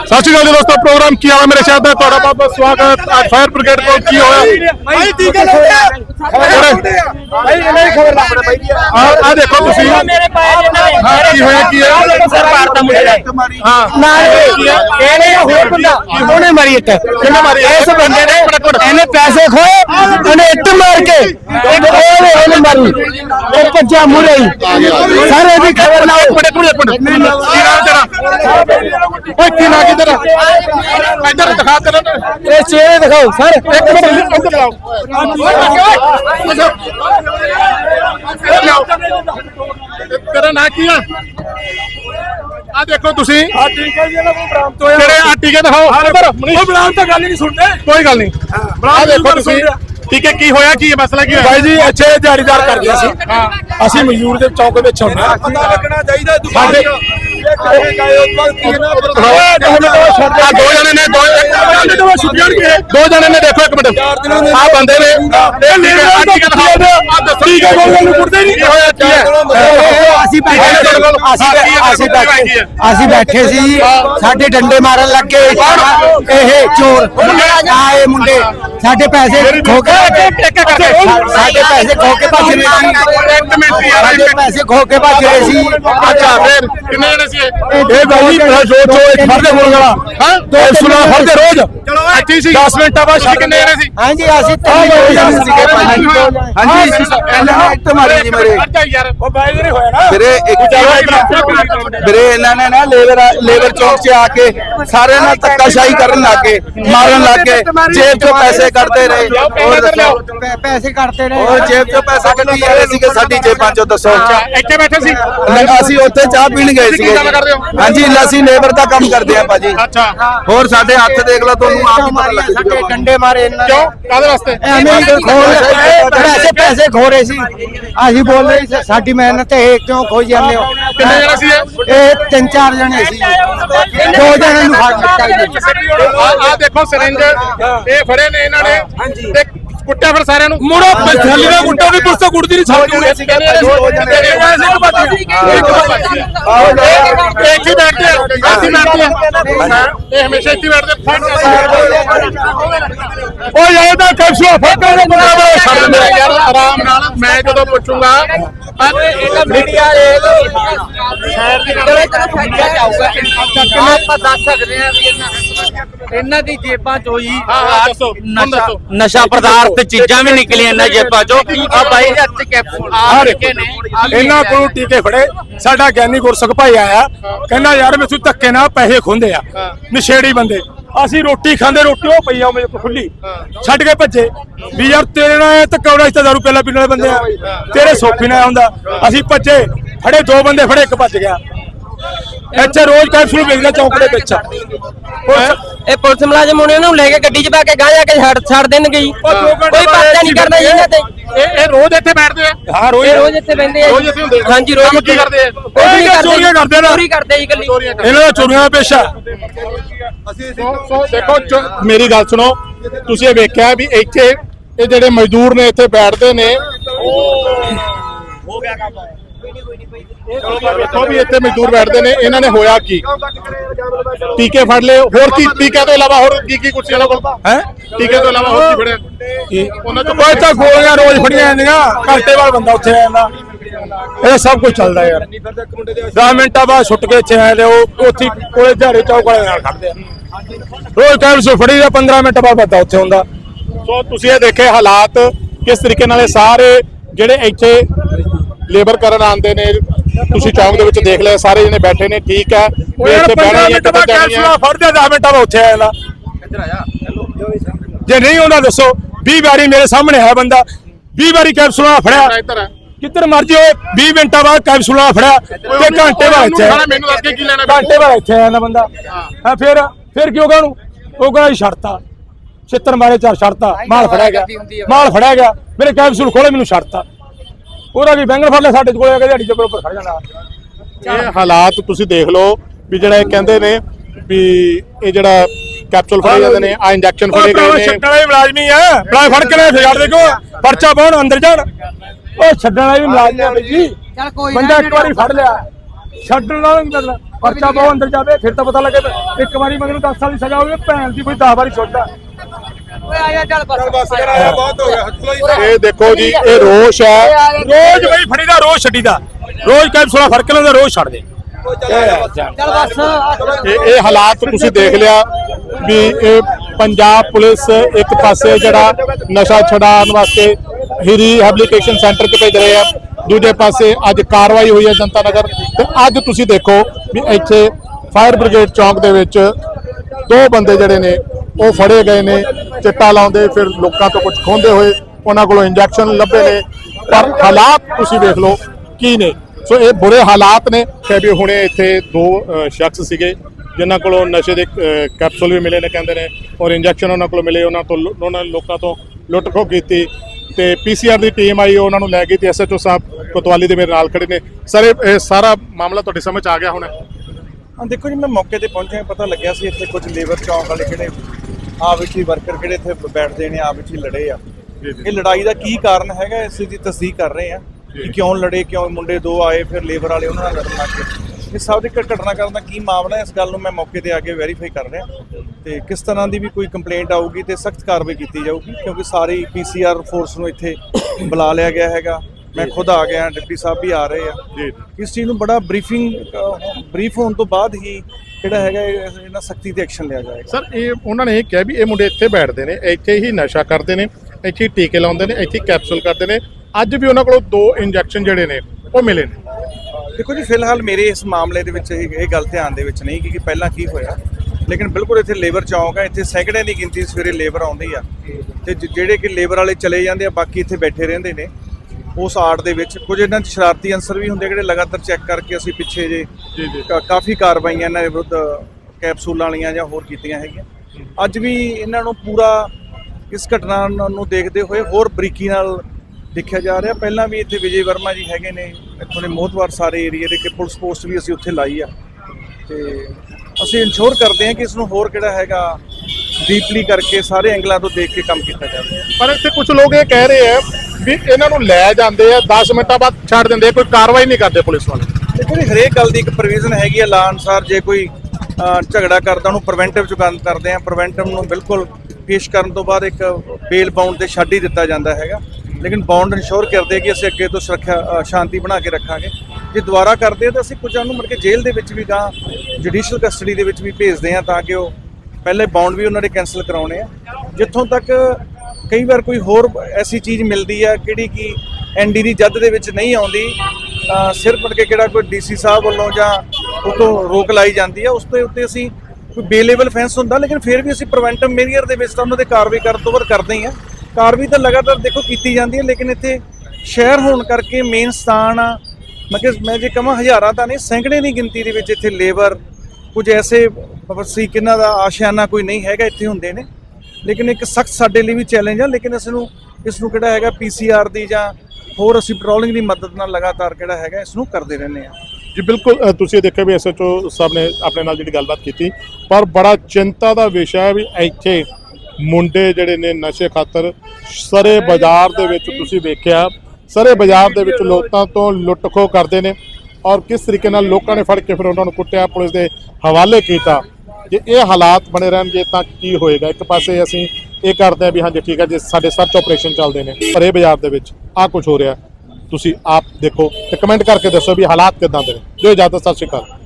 ਸਤਿ ਸ਼੍ਰੀ ਅਕਾਲ ਜੀ ਦੋਸਤੋ ਪ੍ਰੋਗਰਾਮ ਕੀ ਹਾਲ ਹੈ ਮੇਰੇ ਸ਼ਹਿਰ ਦਾ? ਤੁਹਾਡਾ ਬਹੁਤ ਬਹੁਤ ਸਵਾਗਤ। ਅੱਜ ਫਾਇਰ ਬ੍ਰਿਗੇਡ ਕੋਲ ਕੀ ਹੋਇਆ? ਭਾਈ ਟੀਕੇ ਲਾਉਂਦੇ ਭਾਈ ਨਹੀਂ ਖਬਰ ਲੱਗ ਰਹੀ। ਆ ਆ ਦੇਖੋ ਤੁਸੀਂ। ਮੇਰੇ ਪਾਏ ਜਿੰਨਾ ਕੀ ਹੋਇਆ ਕੀ ਹੈ ਸਰ ਭਾਰਤ ਮੁੰਡੇ ਹਾਂ। ਨਾਲ ਇਹਨੇ ਹੋਰ ਬੰਦਾ। ਉਹਨੇ ਮਾਰੀ ਇੱਟ ਕਿੰਨੇ ਮਾਰੀ ਇਸ ਬੰਦੇ ਨੇ ਇਹਨੇ ਪੈਸੇ ਖੋਏ ਉਹਨੇ ਇੱਟ ਮਾਰ ਕੇ ਉਹਨੇ ਉਹਨੇ ਮਾਰੀ। ਉਹ ਭੱਜਿਆ ਮੁਰੇ ਸਾਰੇ ਦੀ ਖਬਰ ਲਾਓ। ਮਿੰਟ ਇੱਕ ਮਿੰਟ ਕੀ ਨਾਮ ਤੇਰਾ? ਓਏ ਕੀ ਨਾਮ ਇੱਧਰ ਦਿਖਾ ਤੇਰਾ ਇਹ ਚਿਹਰੇ ਦਿਖਾਓ ਸਰ। ਇੱਕ ਮਿੰਟ ਇੱਧਰ ਲਾਓ ਤੇਰਾ ਨਾਂ ਕੀ ਆ? ਆ ਦੇਖੋ ਤੁਸੀਂ। ਆ ਟੀਕੇ ਜਿਹਨਾਂ ਨੂੰ ਬਰਾਮਦ ਹੋਇਆ ਕਿਹੜੇ ਆ। ਟੀਕੇ ਦਿਖਾਓ ਇੱਧਰ ਉਹ ਬਰਾਮਦ ਤਾਂ ਗੱਲ ਹੀ ਨਹੀਂ ਸੁਣਦੇ। ਕੋਈ ਗੱਲ ਨਹੀਂ। ਆ ਦੇਖੋ ਤੁਸੀਂ। ਟੀਕੇ ਕੀ ਹੋਇਆ ਕੀ ਹੈ ਮਸਲਾ ਕੀ ਹੋਇਆ? ਜੀ ਦਿਹਾੜੀਦਾਰ ਕਰਦੇ ਸੀ ਅਸੀਂ। ਮਜ਼ਦੂਰ ਦੇ ਚੌਕ ਵਿੱਚ ਹੁੰਦੇ ਹਾਂ ਪਤਾ ਲੱਗਣਾ ਚਾਹੀਦਾ ਸਾਡੇ ਗਏ ਨਾ ਆ ਦੋ ਜਣੇ ਨੇ ਦੋ ਦੋ ਜਣੇ ਨੇ ਦੇਖੋ ਇੱਕ ਮਿੰਟ। ਆ ਬੰਦੇ ਨੇ। ਇਹ ਲੈ ਆ ਦੱਸੋ ਗੱਲ ਨਹੀਂ, ਮੁੜਦੇ ਨਹੀਂ। ਕੀ ਹੋਇਆ ਕੀ ਹੈ? ਅਸੀਂ ਬੈਠੇ ਅਸੀਂ ਅਸੀਂ ਬੈਠੇ ਅਸੀਂ ਬੈਠੇ ਸੀ ਸਾਡੇ ਡੰਡੇ ਮਾਰਨ ਲੱਗੇ। ਇਹ ਚੋਰ। ਆਏ ਮੁੰਡੇ। ਸਾਡੇ ਪੈਸੇ ਖੋ ਕੇ ਸਾਡੇ ਪੈਸੇ ਖੋ ਕੇ ਭੱਜ ਰਹੇ ਸੀ ਸਾਡੇ ਪੈਸੇ ਖੋ ਕੇ ਭੱਜ ਰਹੇ ਸੀ ਅੱਛਾ ਫਿਰ ਕਿੰਨੇ ਜਣੇ ਇਹ ਇਹ ਭਾਈ ਮੇਰਾ ਜੋ ਜੋ ਇੱਕ ਫੜਦੇ ਬੋਲ ਗਲਾ ਹਾਂ। ਦੋ ਸੁਣਾ ਫੜਦੇ ਰੋਜ਼। ਚਲੋ ਇੱਥੇ ਸੀ। 10 ਮਿੰਟਾਂ ਬਾਅਦ ਤੁਸੀਂ ਕਿੰਨੇ ਜਣੇ ਸੀ? ਹਾਂਜੀ ਅਸੀਂ ਤਿੰਨ ਜਣੇ ਸੀਗੇ ਭਾਜੀ ਹਾਂਜੀ ਇਹਨਾਂ ਨੇ ਇੱਟ ਮਾਰੀ ਜੀ ਮੇਰੇ। ਅੱਛਾ ਯਾਰ ਉਹ ਬਾਈ ਨਹੀਂ ਹੋਇਆ ਨਾ। ਵੀਰੇ ਇੱਕ ਵੀਰੇ ਇਹਨਾਂ ਨੇ ਨਾ ਲੇਬਰ ਲੇਬਰ ਚੌਕ 'ਚ ਆ ਕੇ ਸਾਰਿਆਂ ਨਾਲ ਧੱਕਾਸ਼ਾਹੀ ਕਰਨ ਲੱਗੇ ਮਾਰਨ ਲੱਗੇ ਜੇਬ 'ਚੋਂ ਪੈਸੇ ਕੱਢਦੇ ਰਹੇ। ਹੋਰ ਦੱਸੋ? ਪੈਸੇ ਕੱਢਦੇ ਰਹੇ। ਹੋਰ ਜੇਬ 'ਚੋਂ ਪੈਸੇ ਕੱਢੀ ਜਾ ਰਹੇ ਸੀਗੇ ਸਾਡੀ ਜੇਬਾਂ 'ਚੋਂ ਦੱਸੋ। ਇੱਥੇ ਬੈਠੇ ਸੀ। ਅਸੀਂ ਉੱਥੇ ਚਾਹ ਪੀਣ ਗਏ ਸੀਗੇ। ਕੰਮ ਕਰਦੇ ਹੋ? ਹਾਂਜੀ ਅਸੀਂ ਲੇਬਰ ਦਾ ਕੰਮ ਕਰਦੇ ਆ ਭਾਜੀ। ਅੱਛਾ। ਹੋਰ ਸਾਡੇ ਹੱਥ ਦੇਖ ਲਓ ਤੁਹਾਨੂੰ ਆਪ ਹੀ ਪਤਾ ਲੱਗ ਸਾਡੇ ਡੰਡੇ ਮਾਰੇ ਇਹਨਾਂ ਨੇ। ਕਿਉਂ ਕਾਹਦੇ ਵਾਸਤੇ? ਐਵੇਂ ਹੀ ਖੋਲ ਪੈਸੇ ਪੈਸੇ ਖੋ ਰਹੇ ਸੀ। ਅਸੀਂ ਬੋਲ ਰਹੇ ਸੀ, ਸਾਡੀ ਮਿਹਨਤ ਇਹ ਕਿਉਂ ਖੋਈ ਜਾਂਦੇ ਹੋ? ਕਿੰਨੇ ਜਣੇ ਸੀ ਇਹ? ਇਹ ਤਿੰਨ ਚਾਰ ਜਣੇ ਸੀ। ਦੋ ਜਣੇ ਨੂੰ ਫੜ ਲਿੱਤਾ ਜੀ ਆ ਆ ਦੇਖੋ ਸਿਰਿੰਜ ਇਹ ਫੜੇ ਨੇ ਇਹਨਾਂ ਨੇ। ਤੇ ਕੁੱਟਿਆ ਫਿਰ ਸਾਰਿਆਂ ਨੂੰ ਮੁੜੋ ਥੱਲੇ ਦਾ ਗੁੱਟਾ ਵੀ ਪੁਸਤਾ ਗੁੱਟਦੀ ਨਹੀਂ ਛੱਡਦੀ ਇੱਥੇ ਬੈਠਦੇ ਆ ਇੱਥੇ ਬੈਠਦੇ ਆ ਇਹ ਹਮੇਸ਼ਾ ਇੱਥੇ ਬੈਠਦੇ ਓ ਇਹ ਤਾਂ ਕੈਪਸੂਲ ਫੱਟਾ ਦੇ ਬਣਾ ਛੱਡ ਦਿੰਦੇ ਆ ਯਾਰ ਆਰਾਮ ਨਾਲ ਮੈਂ ਜਦੋਂ ਪੁੱਛੂੰਗਾ ਇਹ ਮੀਡੀਆ ਇਹ ਸ਼ਹਿਰ ਦੀ ਗੱਲ ਆਪਾਂ ਦੱਸ ਸਕਦੇ ਆ ਵੀ ਇਹਨਾਂ ਇਹਨਾਂ ਦੀ ਜੇਬਾਂ ਚੋਂ ਹੀ ਦੱਸੋ ਨਸ਼ਾ ਪਦਾਰਥ ਚੀਜ਼ਾਂ ਵੀ ਨਿਕਲੀਆਂ ਇਹਨਾਂ ਜੇਬਾਂ ਚੋਂ। ਆ ਬਾਈ ਦੇ ਹੱਥ ਕੈਪਸੂਲ ਆ ਰੱਖੇ ਨੇ। ਇਹਨਾਂ ਕੋਲੋਂ ਟੀਕੇ ਫੜੇ। ਸਾਡਾ ਗਿਆਨੀ ਗੁਰਸੁਖ ਭਾਈ ਆਇਆ। ਕਹਿੰਦਾ ਯਾਰ ਮੈਨੂੰ ਧੱਕੇ ਨਾਲ ਪੈਸੇ ਖੁੰਦੇ ਆ। ਨਸ਼ੇੜੀ ਬੰਦੇ। ਅਸੀਂ ਰੋਟੀ ਖਾਂਦੇ ਰੋਟੀ ਉਹ ਪਈ ਆ ਮੇਰੇ ਕੋਲ ਖੁੱਲੀ। ਛੱਡ ਕੇ ਭੱਜੇ। ਵੀ ਯਾਰ ਤੇਰੇ ਨਾਲ ਧੱਕਾ ਇਸ ਤਾਂ ਦਾਰੂ ਪਹਿਲਾਂ ਪੀਣ ਵਾਲੇ ਬੰਦੇ ਆ। ਤੇਰੇ ਸੋਫੀ ਨਾਲ ਆਉਂਦਾ ਅਸੀਂ ਭੱਜੇ। ਫੜੇ ਦੋ ਬੰਦੇ ਫੜੇ ਇੱਕ ਭੱਜ ਗਿਆ। ਇੱਥੇ ਰੋਜ਼ ਕੈਪਸੂਲ ਵੇਚਦਾ ਚੌਂਕ ਦੇ ਵਿੱਚ। ਇਹ ਪੁਲਿਸ ਮੁਲਾਜ਼ਮ ਉਹਨਾਂ ਨੂੰ ਲੈ ਕੇ ਗੱਡੀ 'ਚ ਪਾ ਕੇ ਗਾਂ ਜਾ ਕੇ ਛੱਡ ਛੱਡ ਦੇਣਗੇ ਜੀ। ਕੋਈ ਪਰਚਾ ਨਹੀਂ ਕਰਦਾ ਜੀ ਇਹਨਾਂ ਤੇ। ਇਹ ਇਹ ਰੋਜ਼ ਇੱਥੇ ਬੈਠਦੇ ਆ। ਹਾਂ ਰੋਜ਼ ਇਹ ਰੋਜ਼ ਇੱਥੇ ਬੈੰਦੇ ਆ ਰੋਜ਼ ਇੱਥੇ ਹੁੰਦੇ ਆ? ਹਾਂਜੀ ਰੋਜ਼ ਕੰਮ ਕੀ ਕਰਦੇ ਆ? ਕੁਛ ਨਹੀਂ ਇਹ ਚੋਰੀਆਂ ਕਰਦੇ ਨਾ। ਚੋਰੀ ਕਰਦੇ ਜੀ ਇਕੱਲੀ। ਇਹਨਾਂ ਦਾ ਚੋਰੀਆਂ ਦਾ ਪੇਸ਼ਾ। ਸੋ ਦੇਖੋ ਮੇਰੀ ਗੱਲ ਸੁਣੋ। ਤੁਸੀਂ ਇਹ ਵੇਖਿਆ ਵੀ ਇੱਥੇ ਇਹ ਜਿਹੜੇ ਮਜ਼ਦੂਰ ਨੇ ਇੱਥੇ ਬੈਠਦੇ ਨੇ। ਵੇਖੋ ਵੀ ਇੱਥੇ ਮਜ਼ਦੂਰ ਬੈਠਦੇ ਨੇ ਇਹਨਾਂ ਨੇ ਹੋਇਆ ਕੀ? ਟੀਕੇ ਫੜ ਲਏ ਹੋਰ ਕੀ ਟੀਕੇ ਤੋਂ ਇਲਾਵਾ ਹੋਰ ਕੀ ਕੀ ਕੁਛ ਇਹਨਾਂ ਕੋਲ? ਹੈ? ਟੀਕੇ ਤੋਂ ਇਲਾਵਾ ਹੋਰ ਕੀ ਫੜਿਆ? ਉਹਨਾਂ ਚੋਂ ਕੋਈ ਤਾਂ ਗੋਲੀਆਂ ਰੋਜ਼ ਫੜੀਆਂ ਜਾਂਦੀਆਂ ਘੰਟੇ ਬਾਅਦ ਬੰਦਾ ਉੱਥੇ ਆ ਜਾਂਦਾ। ਇਹ ਸਭ ਕੁਝ ਚੱਲਦਾ ਯਾਰ। 10 ਮਿੰਟਾਂ ਬਾਅਦ ਛੁੱਟ ਕੇ ਇੱਥੇ ਆਏ ਤੇ ਉਹ ਉੱਥੇ ਕੋਲੇ ਝਾੜੇ ਚੌਕ ਵਾਲੇ ਨਾਲ ਖੜਦੇ ਆ। ਰੋਜ਼ ਟਾਈਮ ਸੋ ਫੜੀ ਦਾ 15 ਮਿੰਟ ਬਾਅਦ ਬੰਦਾ ਉੱਥੇ ਹੁੰਦਾ। ਸੋ ਤੁਸੀਂ ਇਹ ਦੇਖੇ ਹਾਲਾਤ ਕਿਸ ਤਰੀਕੇ ਨਾਲ ਇਹ ਸਾਰੇ ਜਿਹੜੇ ਇੱਥੇ ਲੇਬਰ ਕਰਨ ਆਉਂਦੇ ਨੇ। ਤੁਸੀਂ ਚੌਂਕ ਦੇ ਵਿੱਚ ਦੇਖ ਲਿਆ ਸਾਰੇ ਜਣੇ ਬੈਠੇ ਨੇ ਠੀਕ ਹੈ। ਇੱਥੇ ਬਹਿਣਾ ਹੀ ਹੈ ਕਿਤੇ ਜਾਣੀ ਹੈ। ਫੜਦੇ 10 ਮਿੰਟਾਂ ਬਾਅਦ ਉੱਥੇ ਆ ਜਾਂਦਾ ਜੇ ਨਹੀਂ ਆਉਂਦਾ ਦੱਸੋ। 20 ਵਾਰੀ ਮੇਰੇ ਸਾਹਮਣੇ ਹੈ ਬੰਦਾ। 20 ਵਾਰੀ ਕੈਪਸੂਲਾਂ ਫੜਿਆ। ਇੱਧਰ ਹੈ ਕਿੱਧਰ ਮਰਜ਼ੀ ਹੋਏ 20 ਮਿੰਟਾਂ ਬਾਅਦ ਕੈਪਸੂਲਾਂ ਫੜਿਆ ਤੇ ਘੰਟੇ ਬਾਅਦ ਇੱਥੇ ਆਇਆ। ਮੈਨੂੰ ਦੱਸ ਕੇ ਕੀ ਲੈਣਾ ਘੰਟੇ ਬਾਅਦ ਇੱਥੇ ਆਇਆ ਨਾ ਬੰਦਾ। ਹਾਂ। ਫਿਰ ਫਿਰ ਕੀ ਹੋਗਾ ਉਹਨੂੰ ਉਹ ਕਹਿੰਦਾ ਜੀ ਛੱਡਤਾ ਛਿੱਤਰ ਮਾਰੇ ਚਾਰ ਛੱਡਤਾ ਮਾਲ ਫੜਿਆ ਗਿਆ। ਮਾਲ ਫੜਿਆ ਗਿਆ। ਮੇਰੇ ਕੈਪਸੂਲ ਖੋਲੇ ਮੈਨੂੰ ਛੱਡਤਾ ਉਹਦਾ ਵੀ ਬੈਂਗਲ ਫੜ ਲਿਆ ਸਾਡੇ ਕੋਲੇ ਆ ਕੇ ਦਿਹਾੜੀ ਦੇ ਉੱਪਰ ਖੜ ਜਾਣਾ। ਇਹ ਹਾਲਾਤ ਤੁਸੀਂ ਦੇਖ ਲਓ ਵੀ ਜਿਹੜਾ ਇਹ ਕਹਿੰਦੇ ਨੇ ਵੀ ਇਹ ਜਿਹੜਾ ਕੈਪਸੂਲ ਫੜੇ ਜਾਂਦੇ ਨੇ ਆ ਇੰਜੈਕਸ਼ਨ ਫੜੇ ਗਏ ਨੇ। ਛੱਡਣ ਵਾਲੇ ਮੁਲਾਜ਼ਮੀ ਆ ਬੜਾ ਫੜ ਕੇ ਲੈ ਫਿਰ ਦੇਖੋ। ਪਰਚਾ ਪਾਉਣ ਅੰਦਰ ਜਾਣ ਉਹ ਛੱਡਣ ਵਾਲੇ ਵੀ ਮੁਲਾਜ਼ਮ ਆ ਬਈ ਜੀ। ਚੱਲ ਕੋਈ ਬੰਦਾ ਇੱਕ ਵਾਰੀ ਫੜ ਲਿਆ। ਛੱਡਣ ਵਾਲਾ ਨਹੀਂ ਪਰਚਾ ਬਹੁ ਅੰਦਰ ਜਾਵੇ ਫਿਰ ਤਾਂ ਪਤਾ ਲੱਗੇ ਇੱਕ ਵਾਰੀ ਮਗਰ 10 ਸਾਲ ਦੀ ਸਜ਼ਾ ਹੋਵੇ ਭੈਣ ਦੀ ਕੋਈ 10 ਵਾਰੀ ਇਹ ਦੇਖੋ ਜੀ ਇਹ ਰੋਸ਼ ਹੈ। ਰੋਜ਼ ਬਈ ਫੜੀਦਾ ਰੋਜ਼ ਛੱਡੀਦਾ ਰੋਜ਼ ਕੈਪਸੂਲਾ ਫੜ ਕੇ ਲੈਂਦਾ ਰੋਜ਼ ਛੱਡ ਦੇ। ਇਹ ਇਹ ਹਾਲਾਤ ਤੁਸੀਂ ਦੇਖ ਲਿਆ ਵੀ ਇਹ ਪੰਜਾਬ ਪੁਲਿਸ ਇੱਕ ਪਾਸੇ ਜਿਹੜਾ ਨਸ਼ਾ ਛਡਾਉਣ ਵਾਸਤੇ ਹੀ ਰਿਹੈਬਿਲਿਟੇਸ਼ਨ ਸੈਂਟਰ 'ਚ ਭੇਜ ਰਹੇ ਆ ਦੂਜੇ ਪਾਸੇ ਅੱਜ ਕਾਰਵਾਈ ਹੋਈ ਹੈ ਜਨਤਾ ਨਗਰ। ਤੇ ਅੱਜ ਤੁਸੀਂ ਦੇਖੋ ਵੀ ਇੱਥੇ ਫਾਇਰ ਬ੍ਰਿਗੇਡ ਚੌਂਕ ਦੇ ਵਿੱਚ ਦੋ ਬੰਦੇ ਜਿਹੜੇ ਨੇ ਉਹ ਫੜੇ ਗਏ ਨੇ, ਚਿੱਟਾ ਲਾਉਂਦੇ, ਫਿਰ ਲੋਕਾਂ ਤੋਂ ਕੁਝ ਖੋਹਦੇ ਹੋਏ ਉਹਨਾਂ ਕੋਲੋਂ ਇੰਜੈਕਸ਼ਨ ਲੱਭੇ ਨੇ। ਪਰ ਹਾਲਾਤ ਤੁਸੀਂ ਦੇਖ ਲਓ ਕੀ ਨੇ। ਸੋ ਇਹ ਬੁਰੇ ਹਾਲਾਤ ਨੇ। ਕਿ ਵੀ ਹੁਣੇ ਇੱਥੇ ਦੋ ਸ਼ਖਸ ਸੀਗੇ, ਜਿਨ੍ਹਾਂ ਕੋਲੋਂ ਨਸ਼ੇ ਦੇ ਕੈਪਸੂਲ ਵੀ ਮਿਲੇ ਨੇ ਕਹਿੰਦੇ ਨੇ ਔਰ ਇੰਜੈਕਸ਼ਨ ਉਹਨਾਂ ਕੋਲੋਂ ਮਿਲੇ, ਉਹਨਾਂ ਤੋਂ ਉਹਨਾਂ ਲੋਕਾਂ ਤੋਂ ਲੁੱਟ ਖੋਹ ਕੀਤੀ। ਤੇ ਪੀਸੀਆਰ ਦੀ ਟੀਮ ਆਈ, ਉਹਨਾਂ ਨੂੰ ਲੈ ਗਈ ਤੇ ਐਸਐਚਓ ਸਾਹਿਬ ਕੋਤਵਾਲੀ ਦੇ ਮੇਰੇ ਨਾਲ ਖੜੇ ਨੇ। ਸਰ ਇਹ ਸਾਰਾ ਮਾਮਲਾ ਤੁਹਾਡੇ ਸਮਝ 'ਚ ਆ ਗਿਆ ਹੁਣ? ਦੇਖੋ ਜੀ, ਮੈਂ ਮੌਕੇ ਤੇ ਪਹੁੰਚਿਆ, ਪਤਾ ਲੱਗਿਆ ਸੀ ਇੱਥੇ ਕੁਝ ਲੇਬਰ ਚੌਂਕ ਵਾਲੇ ਕਿਹੜੇ ਆਪ ਵਿੱਚ ਹੀ ਵਰਕਰ ਕਿਹੜੇ ਇੱਥੇ ਬੈਠਦੇ ਨੇ ਆਪ ਵਿੱਚ ਹੀ ਲੜੇ ਆ। ਇਹ ਲੜਾਈ ਦਾ ਕੀ ਕਾਰਨ ਹੈਗਾ ਇਸ ਦੀ ਤਸਦੀਕ ਕਰ ਰਹੇ ਆ ਕਿ ਕਿਉਂ ਲੜੇ ਕਿਉਂ ਮੁੰਡੇ ਦੋ ਆਏ ਫਿਰ ਲੇਬਰ ਵਾਲੇ ਉਹਨਾਂ ਨਾਲ ਲੜਨ ਲੱਗ ਗਏ। ਇਹ ਸਭ ਦੀ ਘਟਨਾ ਕਰਨ ਦਾ ਕੀ ਮਾਮਲਾ ਹੈ ਇਸ ਗੱਲ ਨੂੰ ਮੈਂ ਮੌਕੇ ਤੇ ਆ ਕੇ ਵੈਰੀਫਾਈ ਕਰ ਰਿਹਾ। ਤੇ ਕਿਸ ਤਰ੍ਹਾਂ ਦੀ ਵੀ ਕੋਈ ਕੰਪਲੇਂਟ ਆਊਗੀ ਤੇ ਸਖਤ ਕਾਰਵਾਈ ਕੀਤੀ ਜਾਊਗੀ ਕਿਉਂਕਿ ਸਾਰੀ ਪੀਸੀਆਰ ਫੋਰਸ ਨੂੰ ਇੱਥੇ ਬੁਲਾ ਲਿਆ ਗਿਆ ਹੈਗਾ। ਮੈਂ ਖੁਦ ਆ ਗਿਆ ਡਿਪਟੀ ਸਾਹਿਬ ਵੀ ਆ ਰਹੇ ਆ। ਜੀ। ਇਸ ਚੀਜ਼ ਨੂੰ ਬੜਾ ਬਰੀਫਿੰਗ ਬਰੀਫ ਹੋਣ ਤੋਂ ਬਾਅਦ ਹੀ ਜਿਹੜਾ ਹੈਗਾ ਇਹ- ਇਹਨਾਂ ਸਖਤੀ ਤੇ ਐਕਸ਼ਨ ਲਿਆ ਜਾਏਗਾ। ਸਰ ਇਹ ਉਹਨਾਂ ਨੇ ਇਹ ਕਿਹਾ ਵੀ ਇਹ ਮੁੰਡੇ ਇੱਥੇ ਬੈਠਦੇ ਨੇ ਇੱਥੇ ਹੀ ਨਸ਼ਾ ਕਰਦੇ ਨੇ ਇੱਥੇ ਟੀਕੇ ਲਾਉਂਦੇ ਨੇ ਇੱਥੇ ਕੈਪਸੂਲ ਕਰਦੇ ਨੇ। ਅੱਜ ਵੀ ਉਹਨਾਂ ਕੋਲੋਂ ਦੋ ਇੰਜੈਕਸ਼ਨ ਜਿਹੜੇ ਨੇ ਉਹ ਮਿਲੇ ਨੇ। ਦੇਖੋ ਜੀ ਫਿਲਹਾਲ ਮੇਰੇ ਇਸ ਮਾਮਲੇ ਦੇ ਵਿੱਚ ਇਹ ਗੱਲ ਧਿਆਨ ਦੇ ਵਿੱਚ ਨਹੀਂ ਕਿ ਪਹਿਲਾਂ ਕੀ ਹੋਇਆ ਲੇਕਿਨ ਬਿਲਕੁਲ ਇੱਥੇ ਲੇਬਰ ਚੌਂਕ ਹੈ ਇੱਥੇ ਸੈਂਕੜੇ ਦੀ ਗਿਣਤੀ ਸਵੇਰੇ ਲੇਬਰ ਆਉਂਦੀ ਆ। ਤੇ ਜਿਹੜੇ ਕਿ ਲੇਬਰ ਵਾਲੇ ਚਲੇ ਜਾਂਦੇ ਆ ਬਾਕੀ ਇੱਥੇ ਬੈਠੇ ਰਹਿੰਦੇ ਨੇ। ਉਸ ਆੜ ਦੇ ਵਿੱਚ ਕੁਝ ਇਹਨਾਂ 'ਚ ਸ਼ਰਾਰਤੀ ਅੰਸਰ ਵੀ ਹੁੰਦੇ ਜਿਹੜੇ ਲਗਾਤਾਰ ਚੈੱਕ ਕਰਕੇ ਅਸੀਂ ਪਿੱਛੇ ਜੇ ਕਾ- ਕਾਫੀ ਕਾਰਵਾਈਆਂ ਇਹਨਾਂ ਦੇ ਵਿਰੁੱਧ ਕੈਪਸੂਲਾਂ ਵਾਲੀਆਂ ਜਾਂ ਹੋਰ ਕੀਤੀਆਂ ਹੈਗੀਆਂ। ਅੱਜ ਵੀ ਇਹਨਾਂ ਨੂੰ ਪੂਰਾ ਇਸ ਘਟਨਾ ਨੂੰ ਨੂੰ ਦੇਖਦੇ ਹੋਏ ਹੋਰ ਬਰੀਕੀ ਨਾਲ ਦੇਖਿਆ ਜਾ ਰਿਹਾ। ਪਹਿਲਾਂ ਵੀ ਇੱਥੇ ਵਿਜੇ ਵਰਮਾ ਜੀ ਹੈਗੇ ਨੇ ਇੱਥੋਂ ਦੇ ਮੋਹਤਵਾਰ ਸਾਰੇ ਏਰੀਏ ਦੇ ਕਿ ਪੁਲਿਸ ਪੋਸਟ ਵੀ ਅਸੀਂ ਉੱਥੇ ਲਾਈ ਆ। ਤੇ ਅਸੀਂ ਇਨਸ਼ੋਰ ਕਰਦੇ ਹਾਂ ਕਿ ਇਸ ਨੂੰ ਹੋਰ ਕਿਹੜਾ ਹੈਗਾ ਡੀਪਲੀ ਕਰਕੇ ਸਾਰੇ ਐਂਗਲਾਂ ਤੋਂ ਦੇਖ ਕੇ ਕੰਮ ਕੀਤਾ ਜਾਵੇ। ਪਰ ਇੱਥੇ ਕੁਝ ਲੋਕ ਇਹ ਕਹਿ ਰਹੇ ਆ ਵੀ ਇਹਨਾਂ ਨੂੰ ਲੈ ਜਾਂਦੇ ਆ 10 ਮਿੰਟਾਂ ਬਾਅਦ ਛੱਡ ਦਿੰਦੇ ਆ, ਕੋਈ ਕਾਰਵਾਈ ਨਹੀਂ ਕਰਦੇ ਪੁਲਿਸ ਵਾਲੇ। ਦੇਖੋ ਜੀ ਹਰੇਕ ਗੱਲ ਦੀ ਇੱਕ ਪ੍ਰੋਵੀਜ਼ਨ ਹੈਗੀ ਆ ਲਾ ਅਨੁਸਾਰ ਜੇ ਕੋਈ ਅਹ, ਝਗੜਾ ਕਰਦਾ ਉਹਨੂੰ ਪ੍ਰੀਵੈਂਟਿਵ ਚ ਗੱਲ ਕਰਦੇ ਆ। ਪ੍ਰੀਵੈਂਟਿਵ ਨੂੰ ਬਿਲਕੁਲ ਪੇਸ਼ ਕਰਨ ਤੋਂ ਬਾਅਦ ਇੱਕ ਬੇਲ ਬਾਉਂਡ ਤੇ ਛੱਡ ਹੀ ਦਿੱਤਾ ਜਾਂਦਾ ਹੈਗਾ। ਲੇਕਿਨ ਬਾਉਂਡ ਇਨਸ਼ੋਰ ਕਰਦੇ ਕਿ ਅਸੀਂ ਅੱਗੇ ਤੋਂ ਸੁਰੱਖਿਆ ਅਹ, ਸ਼ਾਂਤੀ ਬਣਾ ਕੇ ਰੱਖਾਂਗੇ। ਜੇ ਦੁਬਾਰਾ ਕਰਦੇ ਆ ਤਾਂ ਅਸੀਂ ਕੁਝ ਉਹਨੂੰ ਮੁੜ ਕੇ ਜੇਲ੍ਹ ਦੇ ਵਿੱਚ ਵੀ ਗਾਂ ਜੁਡੀਸ਼ੀਅਲ ਕਸਟਡੀ ਦੇ ਵਿੱਚ ਵੀ ਭੇਜਦੇ ਆ ਤਾਂ ਕਿ ਉਹ ਪਹਿਲੇ ਬਾਉਂਡ ਵੀ ਉਹਨਾਂ ਨੇ ਕੈਨਸਲ ਕਰਾਉਣੇ ਆ। ਜਿੱਥੋਂ ਤੱਕ ਕਈ ਵਾਰ ਕੋਈ ਹੋਰ ਐਸੀ ਚੀਜ਼ ਮਿਲਦੀ ਆ ਕਿਹੜੀ ਕਿ ਐਨਡੀ ਦੀ ਜੱਦ ਦੇ ਵਿੱਚ ਨਹੀਂ ਆਉਂਦੀ ਸਿਰ ਸਿਰਫ ਕੇ ਕਿਹੜਾ ਕੋਈ ਡੀਸੀ ਸਾਹਿਬ ਵੱਲੋਂ ਜਾਂ ਉਤੋਂ ਰੋਕ ਲਾਈ ਜਾਂਦੀ ਆ, ਉਸ ਦੇ ਉੱਤੇ ਅਸੀਂ ਕੋਈ ਬੇਲੇਬਲ ਫੈਂਸ ਹੁੰਦਾ, ਲੇਕਿਨ ਫਿਰ ਵੀ ਅਸੀਂ ਪ੍ਰੀਵੈਂਟਿਵ ਮੇਰੀਅਰ ਦੇ ਵਿੱਚ ਤਾਂ ਉਹਨਾਂ ਦੇ ਕਾਰਵਾਈ ਕਰਨ ਤੋਂ ਬਾਅਦ ਕਰਦੇ ਹੀ ਆ। ਕਾਰਵਾਈ ਤਾਂ ਲਗਾਤਾਰ ਦੇਖੋ ਕੀਤੀ ਜਾਂਦੀ ਹੈ ਲੇਕਿਨ ਇੱਥੇ ਸ਼ਹਿਰ ਹੋਣ ਕਰਕੇ ਮੇਨ ਸਥਾਨ ਆ, ਮੈਂ ਕਿ ਮੈਂ ਜੇ ਕਹਾਂ ਹਜ਼ਾਰਾਂ ਤਾਂ ਨਹੀਂ, ਸੈਂਕੜੇ ਦੀ ਗਿਣਤੀ ਦੇ ਵਿੱਚ ਇੱਥੇ ਲੇਬਰ, ਕੁਝ ਐਸੇ ਵਸੀ ਕਿਨਾਂ ਦਾ ਆਸ਼ਿਆਨਾ ਕੋਈ ਨਹੀਂ ਹੈਗਾ ਇੱਥੇ ਹੁੰਦੇ ਨੇ। ਲੇਕਿਨ ਇੱਕ ਸਖਤ ਸਾਡੇ ਲਈ ਵੀ ਚੈਲੰਜ ਆ ਲੇਕਿਨ ਇਸ ਨੂੰ ਇਸ ਨੂੰ ਕਿਹੜਾ ਹੈਗਾ ਪੀਸੀਆਰ ਦੀ ਜਾਂ ਹੋਰ ਅਸੀਂ ਪੈਟਰੋਲਿੰਗ ਦੀ ਮਦਦ ਨਾਲ ਲਗਾਤਾਰ ਕਿਹੜਾ ਹੈਗਾ ਇਸ ਨੂੰ ਕਰਦੇ ਰਹਿੰਦੇ ਆ। ਜੀ ਬਿਲਕੁਲ ਤੁਸੀਂ ਦੇਖਿਆ ਵੀ ਐਸਐਚਓ ਸਾਹਿਬ ਨੇ ਆਪਣੇ ਨਾਲ ਜਿਹੜੀ ਗੱਲਬਾਤ ਕੀਤੀ ਪਰ ਬੜਾ ਚਿੰਤਾ ਦਾ ਵਿਸ਼ਾ ਹੈ ਵੀ ਇੱਥੇ ਮੁੰਡੇ ਜਿਹੜੇ ਨੇ ਨਸ਼ੇ ਖਾਤਰ ਸਰੇ ਬਾਜ਼ਾਰ ਦੇ ਵਿੱਚ ਤੁਸੀਂ ਵੇਖਿਆ ਸਰੇ ਬਾਜ਼ਾਰ ਦੇ ਵਿੱਚ ਲੋਕਾਂ ਤੋਂ ਲੁੱਟ ਖੋਹ ਕਰਦੇ ਨੇ ਔਰ ਕਿਸ ਤਰੀਕੇ ਨਾਲ ਲੋਕਾਂ ਨੇ ਫੜ ਕੇ ਫਿਰ ਉਹਨਾਂ ਨੂੰ ਕੁੱਟਿਆ ਪੁਲਿਸ ਦੇ ਹਵਾਲੇ ਕੀਤਾ। ਜੇ ਇਹ ਹਾਲਾਤ ਬਣੇ ਰਹਿਣਗੇ ਤਾਂ ਕੀ ਹੋਏਗਾ? ਇੱਕ ਪਾਸੇ ਅਸੀਂ ਇਹ ਕਰਦੇ ਹਾਂ ਵੀ ਹਾਂਜੀ, ਠੀਕ ਹੈ ਜੇ, ਸਾਡੇ ਸਰਚ ਆਪਰੇਸ਼ਨ ਚੱਲਦੇ ਨੇ, ਪਰ ਇਹ ਬਾਜ਼ਾਰ ਦੇ ਵਿੱਚ ਆ ਕੁਝ ਹੋ ਰਿਹਾ। ਤੁਸੀਂ ਆਪ ਦੇਖੋ ਤੇ ਕਮੈਂਟ ਕਰਕੇ ਦੱਸੋ ਵੀ ਹਾਲਾਤ ਕਿਦਾਂ ਦੇ ਨੇ। ਜੋ ਇਜਾਜ਼ਤ, ਸਤਿ ਸ਼੍ਰੀ ਅਕਾਲ।